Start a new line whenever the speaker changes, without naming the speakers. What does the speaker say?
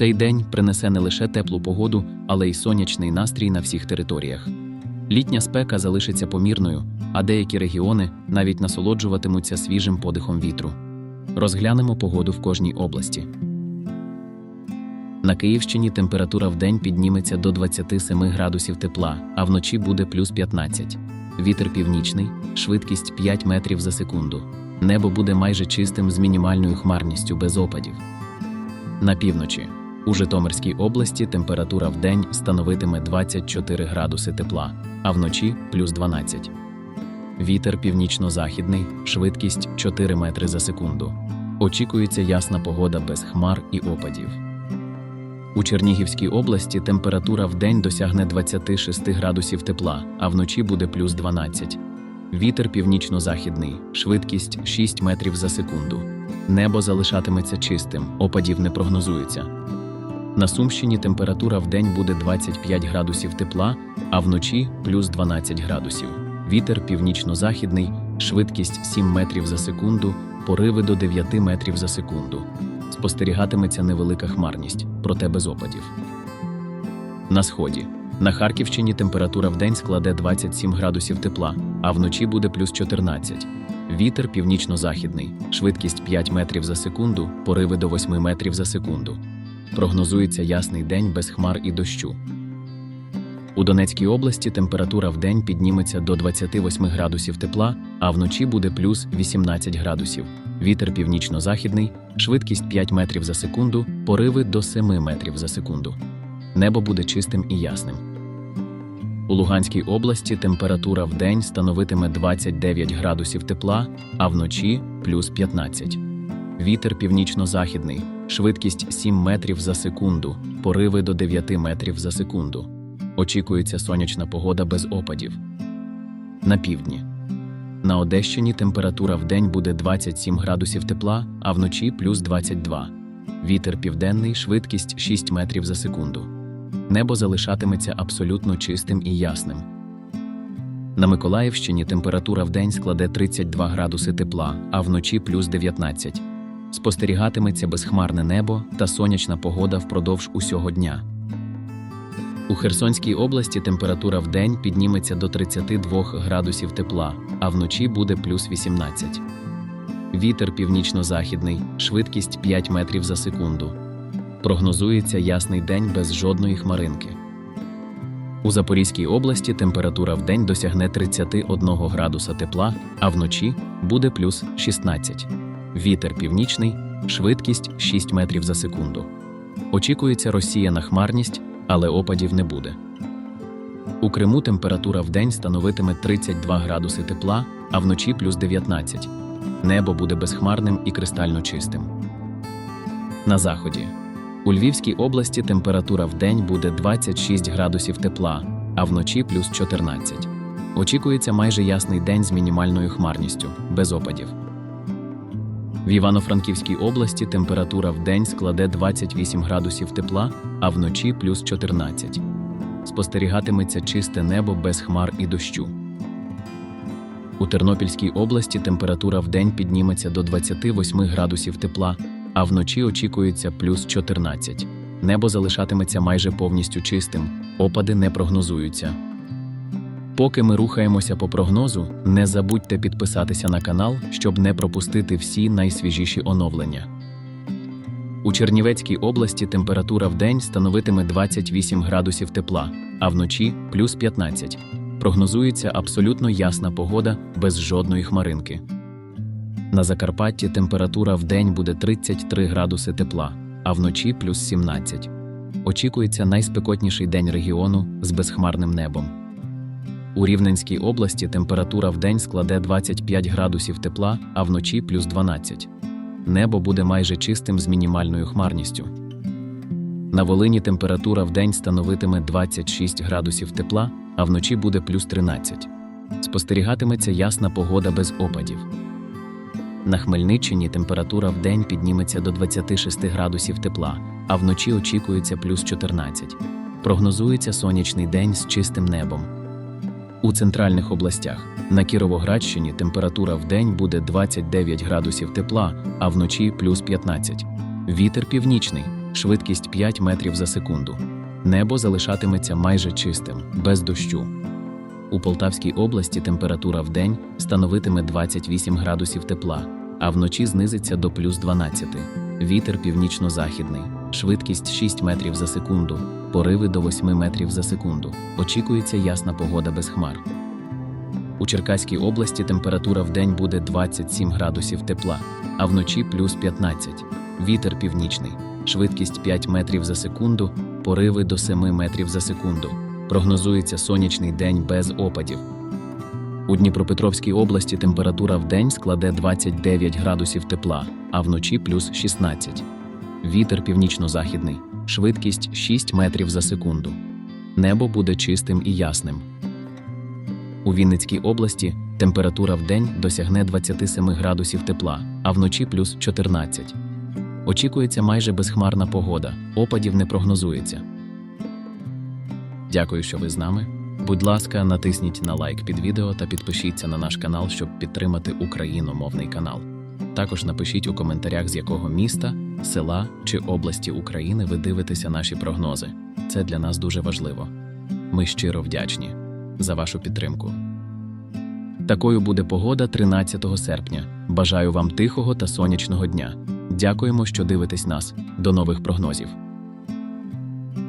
Цей день принесе не лише теплу погоду, але й сонячний настрій на всіх територіях. Літня спека залишиться помірною, а деякі регіони навіть насолоджуватимуться свіжим подихом вітру. Розглянемо погоду в кожній області. На Київщині температура в день підніметься до 27 градусів тепла, а вночі буде плюс 15. Вітер північний, швидкість 5 метрів за секунду. Небо буде майже чистим з мінімальною хмарністю без опадів. На півночі. У Житомирській області температура в день становитиме 24 градуси тепла, а вночі плюс 12. Вітер північно-західний, швидкість 4 метри за секунду. Очікується ясна погода без хмар і опадів. У Чернігівській області температура в день досягне 26 градусів тепла, а вночі буде плюс 12. Вітер північно-західний, швидкість 6 метрів за секунду. Небо залишатиметься чистим, опадів не прогнозується. На Сумщині температура в день буде 25 градусів тепла, а вночі плюс 12 градусів. Вітер північно-західний, швидкість 7 метрів за секунду, пориви до 9 метрів за секунду. Спостерігатиметься невелика хмарність, проте без опадів. На сході. На Харківщині температура в день складе 27 градусів тепла, а вночі буде плюс 14. Вітер північно-західний, швидкість 5 метрів за секунду, пориви до 8 метрів за секунду. Прогнозується ясний день без хмар і дощу. У Донецькій області температура в день підніметься до 28 градусів тепла, а вночі буде плюс 18 градусів. Вітер північно-західний, швидкість 5 метрів за секунду, пориви до 7 метрів за секунду. Небо буде чистим і ясним. У Луганській області температура в день становитиме 29 градусів тепла, а вночі плюс 15. Вітер північно-західний, швидкість 7 метрів за секунду, пориви до 9 метрів за секунду. Очікується сонячна погода без опадів. На півдні. На Одещині температура в день буде 27 градусів тепла, а вночі плюс 22. Вітер південний, швидкість 6 метрів за секунду. Небо залишатиметься абсолютно чистим і ясним. На Миколаївщині температура в день складе 32 градуси тепла, а вночі плюс 19. Спостерігатиметься безхмарне небо та сонячна погода впродовж усього дня. У Херсонській області температура в день підніметься до 32 градусів тепла, а вночі буде плюс 18. Вітер північно-західний, швидкість 5 метрів за секунду. Прогнозується ясний день без жодної хмаринки. У Запорізькій області температура в день досягне 31 градуса тепла, а вночі буде плюс 16. Вітер північний, швидкість 6 метрів за секунду. Очікується розсіяна хмарність, але опадів не буде. У Криму температура в день становитиме 32 градуси тепла, а вночі плюс 19. Небо буде безхмарним і кристально чистим. На заході. У Львівській області температура в день буде 26 градусів тепла, а вночі плюс 14. Очікується майже ясний день з мінімальною хмарністю, без опадів. В Івано-Франківській області температура в день складе 28 градусів тепла, а вночі плюс 14. Спостерігатиметься чисте небо без хмар і дощу. У Тернопільській області температура в день підніметься до 28 градусів тепла, а вночі очікується плюс 14. Небо залишатиметься майже повністю чистим, опади не прогнозуються. Поки ми рухаємося по прогнозу, не забудьте підписатися на канал, щоб не пропустити всі найсвіжіші оновлення. У Чернівецькій області температура в день становитиме 28 градусів тепла, а вночі плюс 15. Прогнозується абсолютно ясна погода без жодної хмаринки. На Закарпатті температура в день буде 33 градуси тепла, а вночі плюс 17. Очікується найспекотніший день регіону з безхмарним небом. У Рівненській області температура в день складе 25 градусів тепла, а вночі плюс 12. Небо буде майже чистим з мінімальною хмарністю. На Волині температура в день становитиме 26 градусів тепла, а вночі буде плюс 13. Спостерігатиметься ясна погода без опадів. На Хмельниччині температура в день підніметься до 26 градусів тепла, а вночі очікується плюс 14. Прогнозується сонячний день з чистим небом. У центральних областях на Кіровоградщині температура в день буде 29 градусів тепла, а вночі плюс 15. Вітер північний, швидкість 5 метрів за секунду. Небо залишатиметься майже чистим, без дощу. У Полтавській області температура вдень становитиме 28 градусів тепла, а вночі знизиться до плюс 12. Вітер північно-західний, швидкість 6 метрів за секунду, пориви до 8 метрів за секунду. Очікується ясна погода без хмар. У Черкаській області температура вдень буде 27 градусів тепла, а вночі плюс 15. Вітер північний, швидкість 5 метрів за секунду, пориви до 7 метрів за секунду. Прогнозується сонячний день без опадів. У Дніпропетровській області температура вдень складе 29 градусів тепла, а вночі плюс 16. Вітер північно-західний, швидкість 6 метрів за секунду. Небо буде чистим і ясним. У Вінницькій області температура вдень досягне 27 градусів тепла, а вночі плюс 14. Очікується майже безхмарна погода, опадів не прогнозується. Дякую, що ви з нами. Будь ласка, натисніть на лайк під відео та підпишіться на наш канал, щоб підтримати україномовний канал. Також напишіть у коментарях, з якого міста, села чи області України ви дивитеся наші прогнози. Це для нас дуже важливо. Ми щиро вдячні за вашу підтримку. Такою буде погода 13 серпня. Бажаю вам тихого та сонячного дня. Дякуємо, що дивитесь нас. До нових прогнозів.